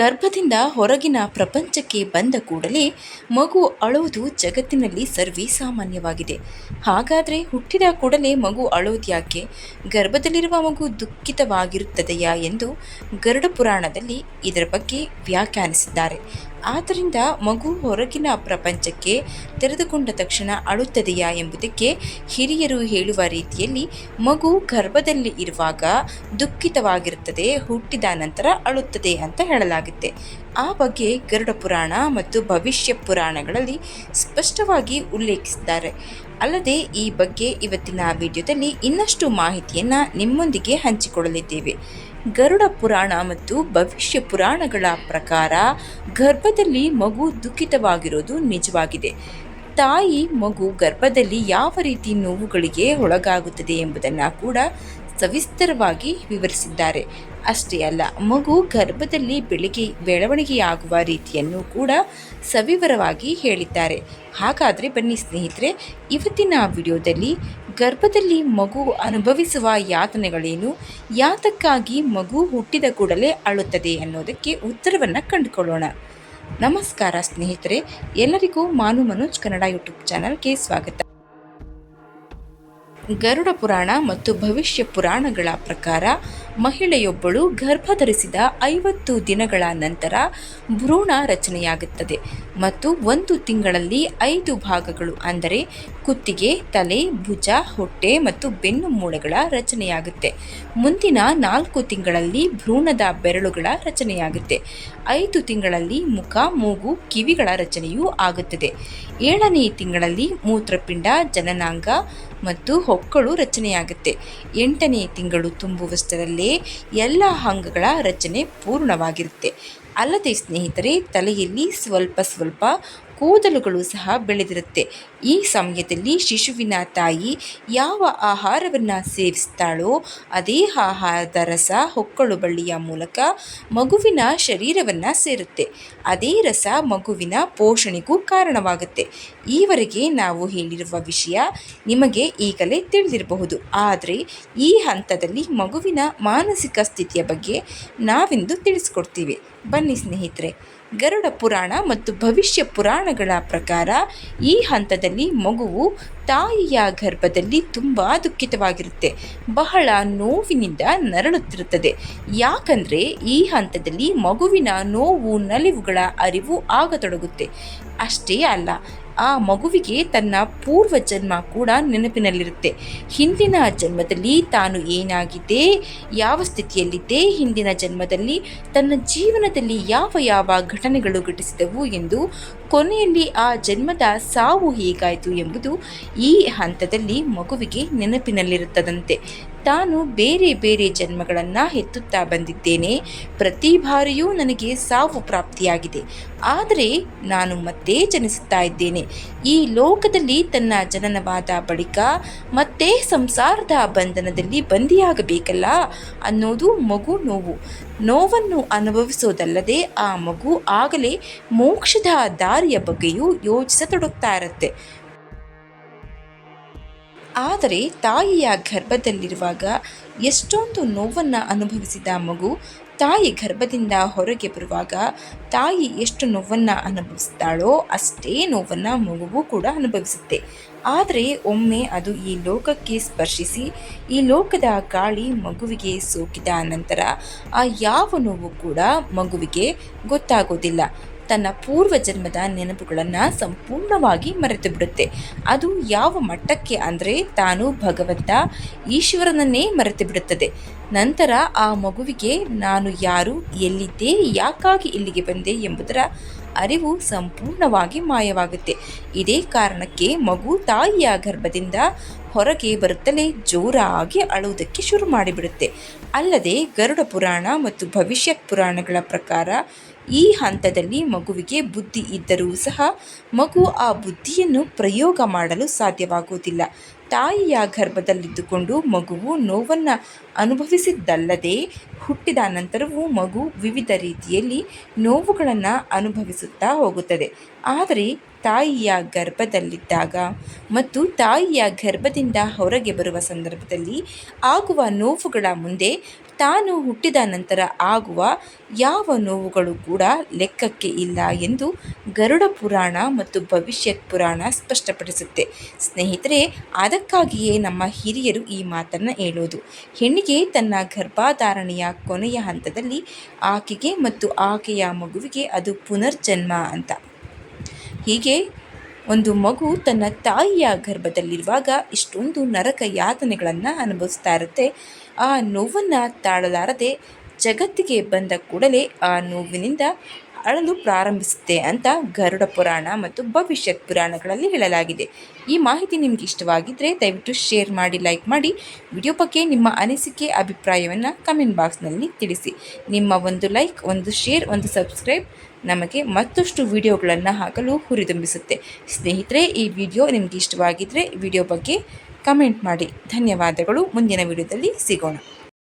ಗರ್ಭದಿಂದ ಹೊರಗಿನ ಪ್ರಪಂಚಕ್ಕೆ ಬಂದ ಕೂಡಲೇ ಮಗು ಅಳೋದು ಜಗತ್ತಿನಲ್ಲಿ ಸರ್ವೇ ಸಾಮಾನ್ಯವಾಗಿದೆ. ಹಾಗಾದರೆ ಹುಟ್ಟಿದ ಕೂಡಲೇ ಮಗು ಅಳೋದು ಯಾಕೆ? ಗರ್ಭದಲ್ಲಿರುವ ಮಗು ದುಃಖಿತವಾಗಿರುತ್ತದೆಯಾ ಎಂದು ಗರುಡ ಪುರಾಣದಲ್ಲಿ ಇದರ ಬಗ್ಗೆ ವ್ಯಾಖ್ಯಾನಿಸಿದ್ದಾರೆ. ಆದ್ದರಿಂದ ಮಗು ಹೊರಗಿನ ಪ್ರಪಂಚಕ್ಕೆ ತೆರೆದುಕೊಂಡ ತಕ್ಷಣ ಅಳುತ್ತದೆಯಾ ಎಂಬುದಕ್ಕೆ ಹಿರಿಯರು ಹೇಳುವ ರೀತಿಯಲ್ಲಿ ಮಗು ಗರ್ಭದಲ್ಲಿ ಇರುವಾಗ ದುಃಖಿತವಾಗಿರುತ್ತದೆ, ಹುಟ್ಟಿದ ನಂತರ ಅಳುತ್ತದೆ ಅಂತ ಹೇಳಲಾಗುತ್ತೆ. ಆ ಬಗ್ಗೆ ಗರುಡ ಪುರಾಣ ಮತ್ತು ಭವಿಷ್ಯ ಪುರಾಣಗಳಲ್ಲಿ ಸ್ಪಷ್ಟವಾಗಿ ಉಲ್ಲೇಖಿಸಿದ್ದಾರೆ. ಅಲ್ಲದೆ ಈ ಬಗ್ಗೆ ಇವತ್ತಿನ ವಿಡಿಯೋದಲ್ಲಿ ಇನ್ನಷ್ಟು ಮಾಹಿತಿಯನ್ನು ನಿಮ್ಮೊಂದಿಗೆ ಹಂಚಿಕೊಳ್ಳಲಿದ್ದೇವೆ. ಗರುಡ ಪುರಾಣ ಮತ್ತು ಭವಿಷ್ಯ ಪುರಾಣಗಳ ಪ್ರಕಾರ ಗರ್ಭದಲ್ಲಿ ಮಗು ದುಃಖಿತವಾಗಿರೋದು ನಿಜವಾಗಿದೆ. ತಾಯಿ ಮಗು ಗರ್ಭದಲ್ಲಿ ಯಾವ ರೀತಿ ನೋವುಗಳಿಗೆ ಒಳಗಾಗುತ್ತದೆ ಎಂಬುದನ್ನು ಕೂಡ ಸವಿಸ್ತರವಾಗಿ ವಿವರಿಸಿದ್ದಾರೆ. ಅಷ್ಟೇ ಅಲ್ಲ, ಮಗು ಗರ್ಭದಲ್ಲಿ ಬೆಳಗ್ಗೆ ಬೆಳವಣಿಗೆಯಾಗುವ ರೀತಿಯನ್ನು ಕೂಡ ಸವಿವರವಾಗಿ ಹೇಳಿದ್ದಾರೆ. ಹಾಗಾದರೆ ಬನ್ನಿ ಸ್ನೇಹಿತರೆ, ಇವತ್ತಿನ ವಿಡಿಯೋದಲ್ಲಿ ಗರ್ಭದಲ್ಲಿ ಮಗು ಅನುಭವಿಸುವ ಯಾತನೆಗಳೇನು? ಯಾತಕ್ಕಾಗಿ ಮಗು ಹುಟ್ಟಿದ ಕೂಡಲೇ ಅಳುತ್ತದೆ ಅನ್ನೋದಕ್ಕೆ ಉತ್ತರವನ್ನು ಕಂಡುಕೊಳ್ಳೋಣ. ನಮಸ್ಕಾರ ಸ್ನೇಹಿತರೆ, ಎಲ್ಲರಿಗೂ ಮಾನು ಮನೋಜ್ ಕನ್ನಡ ಯೂಟ್ಯೂಬ್ ಚಾನಲ್ಗೆ ಸ್ವಾಗತ. ಗರುಡ ಪುರಾಣ ಮತ್ತು ಭವಿಷ್ಯ ಪುರಾಣಗಳ ಪ್ರಕಾರ ಮಹಿಳೆಯೊಬ್ಬಳು ಗರ್ಭಧರಿಸಿದ ಐವತ್ತು ದಿನಗಳ ನಂತರ ಭ್ರೂಣ ರಚನೆಯಾಗುತ್ತದೆ ಮತ್ತು ಒಂದು ತಿಂಗಳಲ್ಲಿ ಐದು ಭಾಗಗಳು, ಅಂದರೆ ಕುತ್ತಿಗೆ, ತಲೆ, ಭುಜ, ಹೊಟ್ಟೆ ಮತ್ತು ಬೆನ್ನು ಮೂಳೆಗಳ ರಚನೆಯಾಗುತ್ತೆ. ಮುಂದಿನ ನಾಲ್ಕು ತಿಂಗಳಲ್ಲಿ ಭ್ರೂಣದ ಬೆರಳುಗಳ ರಚನೆಯಾಗುತ್ತೆ. ಐದು ತಿಂಗಳಲ್ಲಿ ಮುಖ, ಮೂಗು, ಕಿವಿಗಳ ರಚನೆಯೂ ಆಗುತ್ತದೆ. ಏಳನೇ ತಿಂಗಳಲ್ಲಿ ಮೂತ್ರಪಿಂಡ, ಜನನಾಂಗ ಮತ್ತು ಹೊಕ್ಕಳು ರಚನೆಯಾಗುತ್ತೆ. ಎಂಟನೇ ತಿಂಗಳು ತುಂಬುವಷ್ಟರಲ್ಲೇ ಎಲ್ಲ ಅಂಗಗಳ ರಚನೆ ಪೂರ್ಣವಾಗಿರುತ್ತೆ. ಅಲ್ಲದೆ ಸ್ನೇಹಿತರೆ ತಲೆಯಲ್ಲಿ ಸ್ವಲ್ಪ ಸ್ವಲ್ಪ ಕೂದಲುಗಳು ಸಹ ಬೆಳೆದಿರುತ್ತೆ. ಈ ಸಮಯದಲ್ಲಿ ಶಿಶುವಿನ ತಾಯಿ ಯಾವ ಆಹಾರವನ್ನು ಸೇವಿಸ್ತಾಳೋ ಅದೇ ಆಹಾರದ ರಸ ಹೊಕ್ಕಳು ಬಳ್ಳಿಯ ಮೂಲಕ ಮಗುವಿನ ಶರೀರವನ್ನು ಸೇರುತ್ತೆ. ಅದೇ ರಸ ಮಗುವಿನ ಪೋಷಣೆಗೂ ಕಾರಣವಾಗುತ್ತೆ. ಈವರೆಗೆ ನಾವು ಹೇಳಿರುವ ವಿಷಯ ನಿಮಗೆ ಈಗಲೇ ತಿಳಿದಿರಬಹುದು. ಆದರೆ ಈ ಹಂತದಲ್ಲಿ ಮಗುವಿನ ಮಾನಸಿಕ ಸ್ಥಿತಿಯ ಬಗ್ಗೆ ನಾವಿಂದು ತಿಳಿಸ್ಕೊಡ್ತೀವಿ. ಬನ್ನಿ ಸ್ನೇಹಿತರೆ ಗರುಡ ಪುರಾಣ ಮತ್ತು ಭವಿಷ್ಯ ಪುರಾಣಗಳ ಪ್ರಕಾರ ಈ ಹಂತದಲ್ಲಿ ಮಗುವು ತಾಯಿಯ ಗರ್ಭದಲ್ಲಿ ತುಂಬ ದುಃಖಿತವಾಗಿರುತ್ತೆ. ಬಹಳ ನೋವಿನಿಂದ ನರಳುತ್ತಿರುತ್ತದೆ. ಯಾಕಂದರೆ ಈ ಹಂತದಲ್ಲಿ ಮಗುವಿನ ನೋವು, ನಲಿವುಗಳ ಅರಿವು ಆಗತೊಡಗುತ್ತೆ. ಅಷ್ಟೇ ಅಲ್ಲ ಆ ಮಗುವಿಗೆ ತನ್ನ ಪೂರ್ವ ಜನ್ಮ ಕೂಡ ನೆನಪಿನಲ್ಲಿರುತ್ತೆ. ಹಿಂದಿನ ಜನ್ಮದಲ್ಲಿ ತಾನು ಏನಾಗಿದೆ, ಯಾವ ಸ್ಥಿತಿಯಲ್ಲಿದ್ದೆ, ಹಿಂದಿನ ಜನ್ಮದಲ್ಲಿ ತನ್ನ ಜೀವನದಲ್ಲಿ ಯಾವ ಯಾವ ಘಟನೆಗಳು ಘಟಿಸಿದವು ಎಂದು ಕೊನೆಯಲ್ಲಿ ಆ ಜನ್ಮದ ಸಾವು ಹೀಗಾಯಿತು ಎಂಬುದು ಈ ಹಂತದಲ್ಲಿ ಮಗುವಿಗೆ ನೆನಪಿನಲ್ಲಿರುತ್ತದಂತೆ. ತಾನು ಬೇರೆ ಬೇರೆ ಜನ್ಮಗಳನ್ನು ಹೆತ್ತುತ್ತಾ ಬಂದಿದ್ದೇನೆ. ಪ್ರತಿ ಬಾರಿಯೂ ನನಗೆ ಸಾವು ಪ್ರಾಪ್ತಿಯಾಗಿದೆ. ಆದರೆ ನಾನು ಮತ್ತೆ ಜನಿಸುತ್ತಾ ಇದ್ದೇನೆ. ಈ ಲೋಕದಲ್ಲಿ ತನ್ನ ಜನನವಾದ ಬಳಿಕ ಮತ್ತೆ ಸಂಸಾರದ ಬಂಧನದಲ್ಲಿ ಬಂದಿಯಾಗಬೇಕಲ್ಲ ಅನ್ನೋದು ಮಗು ನೋವು. ನೋವನ್ನು ಅನುಭವಿಸೋದಲ್ಲದೆ ಆ ಮಗು ಆಗಲೇ ಮೋಕ್ಷದ ದಾರಿಯ ಬಗ್ಗೆಯೂ ಯೋಚಿಸತೊಡಗ್ತಾ ಇರುತ್ತೆ. ಆದರೆ ತಾಯಿಯ ಗರ್ಭದಲ್ಲಿರುವಾಗ ಎಷ್ಟೊಂದು ನೋವನ್ನು ಅನುಭವಿಸಿದ ಮಗು, ತಾಯಿ ಗರ್ಭದಿಂದ ಹೊರಗೆ ಬರುವಾಗ ತಾಯಿ ಎಷ್ಟು ನೋವನ್ನು ಅನುಭವಿಸ್ತಾಳೋ ಅಷ್ಟೇ ನೋವನ್ನು ಮಗುವು ಕೂಡ ಅನುಭವಿಸುತ್ತೆ. ಆದರೆ ಒಮ್ಮೆ ಅದು ಈ ಲೋಕಕ್ಕೆ ಸ್ಪರ್ಶಿಸಿ, ಈ ಲೋಕದ ಗಾಳಿ ಮಗುವಿಗೆ ಸೋಕಿದ ನಂತರ ಆ ಯಾವ ನೋವು ಕೂಡ ಮಗುವಿಗೆ ಗೊತ್ತಾಗೋದಿಲ್ಲ. ತನ್ನ ಪೂರ್ವ ಜನ್ಮದ ನೆನಪುಗಳನ್ನು ಸಂಪೂರ್ಣವಾಗಿ ಮರೆತು ಬಿಡುತ್ತೆ ಅದು ಯಾವ ಮಟ್ಟಕ್ಕೆ ಅಂದರೆ ತಾನು ಭಗವಂತ ಈಶ್ವರನನ್ನೇ ಮರೆತು ಬಿಡುತ್ತದೆ ನಂತರ ಆ ಮಗುವಿಗೆ ನಾನು ಯಾರು, ಎಲ್ಲಿದ್ದೆ, ಯಾಕಾಗಿ ಇಲ್ಲಿಗೆ ಬಂದೆ ಎಂಬುದರ ಅರಿವು ಸಂಪೂರ್ಣವಾಗಿ ಮಾಯವಾಗುತ್ತೆ. ಇದೇ ಕಾರಣಕ್ಕೆ ಮಗು ತಾಯಿಯ ಗರ್ಭದಿಂದ ಹೊರಗೆ ಬರುತ್ತಲೇ ಜೋರಾಗಿ ಅಳುವುದಕ್ಕೆ ಶುರು ಮಾಡಿಬಿಡುತ್ತೆ. ಅಲ್ಲದೆ ಗರುಡ ಪುರಾಣ ಮತ್ತು ಭವಿಷ್ಯತ್ ಪುರಾಣಗಳ ಪ್ರಕಾರ ಈ ಹಂತದಲ್ಲಿ ಮಗುವಿಗೆ ಬುದ್ಧಿ ಇದ್ದರೂ ಸಹ ಮಗು ಆ ಬುದ್ಧಿಯನ್ನು ಪ್ರಯೋಗ ಮಾಡಲು ಸಾಧ್ಯವಾಗುವುದಿಲ್ಲ. ತಾಯಿಯ ಗರ್ಭದಲ್ಲಿದ್ದುಕೊಂಡು ಮಗುವು ನೋವನ್ನು ಅನುಭವಿಸಿದ್ದಲ್ಲದೆ ಹುಟ್ಟಿದ ನಂತರವೂ ಮಗು ವಿವಿಧ ರೀತಿಯಲ್ಲಿ ನೋವುಗಳನ್ನು ಅನುಭವಿಸುತ್ತಾ ಹೋಗುತ್ತದೆ. ಆದರೆ ತಾಯಿಯ ಗರ್ಭದಲ್ಲಿದ್ದಾಗ ಮತ್ತು ತಾಯಿಯ ಗರ್ಭದಿಂದ ಹೊರಗೆ ಬರುವ ಸಂದರ್ಭದಲ್ಲಿ ಆಗುವ ನೋವುಗಳ ಮುಂದೆ ತಾನು ಹುಟ್ಟಿದ ನಂತರ ಆಗುವ ಯಾವ ನೋವುಗಳು ಕೂಡ ಲೆಕ್ಕಕ್ಕೆ ಇಲ್ಲ ಎಂದು ಗರುಡ ಪುರಾಣ ಮತ್ತು ಭವಿಷ್ಯತ್ ಪುರಾಣ ಸ್ಪಷ್ಟಪಡಿಸುತ್ತೆ. ಸ್ನೇಹಿತರೆ, ಅದಕ್ಕಾಗಿಯೇ ನಮ್ಮ ಹಿರಿಯರು ಈ ಮಾತನ್ನು ಹೇಳೋದು. ಹೆಣ್ಣಿಗೆ ತನ್ನ ಗರ್ಭಧಾರಣೆಯ ಕೊನೆಯ ಹಂತದಲ್ಲಿ ಆಕೆಗೆ ಮತ್ತು ಆಕೆಯ ಮಗುವಿಗೆ ಅದು ಪುನರ್ಜನ್ಮ ಅಂತ. ಹೀಗೆ ಒಂದು ಮಗು ತನ್ನ ತಾಯಿಯ ಗರ್ಭದಲ್ಲಿರುವಾಗ ಇಷ್ಟೊಂದು ನರಕ ಯಾತನೆಗಳನ್ನು ಅನುಭವಿಸ್ತಾ ಇರುತ್ತೆ. ಆ ನೋವನ್ನು ತಾಳಲಾರದೆ ಜಗತ್ತಿಗೆ ಬಂದ ಕೂಡಲೇ ಆ ನೋವಿನಿಂದ ಅಳಲು ಪ್ರಾರಂಭಿಸುತ್ತೆ ಅಂತ ಗರುಡ ಪುರಾಣ ಮತ್ತು ಭವಿಷ್ಯತ್ ಪುರಾಣಗಳಲ್ಲಿ ಹೇಳಲಾಗಿದೆ. ಈ ಮಾಹಿತಿ ನಿಮಗೆ ಇಷ್ಟವಾಗಿದ್ದರೆ ದಯವಿಟ್ಟು ಶೇರ್ ಮಾಡಿ, ಲೈಕ್ ಮಾಡಿ. ವಿಡಿಯೋ ಬಗ್ಗೆ ನಿಮ್ಮ ಅನಿಸಿಕೆ, ಅಭಿಪ್ರಾಯವನ್ನು ಕಮೆಂಟ್ ಬಾಕ್ಸ್ನಲ್ಲಿ ತಿಳಿಸಿ. ನಿಮ್ಮ ಒಂದು ಲೈಕ್, ಒಂದು ಶೇರ್, ಒಂದು ಸಬ್ಸ್ಕ್ರೈಬ್ ನಮಗೆ ಮತ್ತಷ್ಟು ವಿಡಿಯೋಗಳನ್ನು ಹಾಕಲು ಹುರಿದುಂಬಿಸುತ್ತೆ. ಸ್ನೇಹಿತರೆ, ಈ ವಿಡಿಯೋ ನಿಮಗೆ ಇಷ್ಟವಾಗಿದ್ದರೆ ವಿಡಿಯೋ ಬಗ್ಗೆ ಕಮೆಂಟ್ ಮಾಡಿ. ಧನ್ಯವಾದಗಳು. ಮುಂದಿನ ವಿಡಿಯೋದಲ್ಲಿ ಸಿಗೋಣ.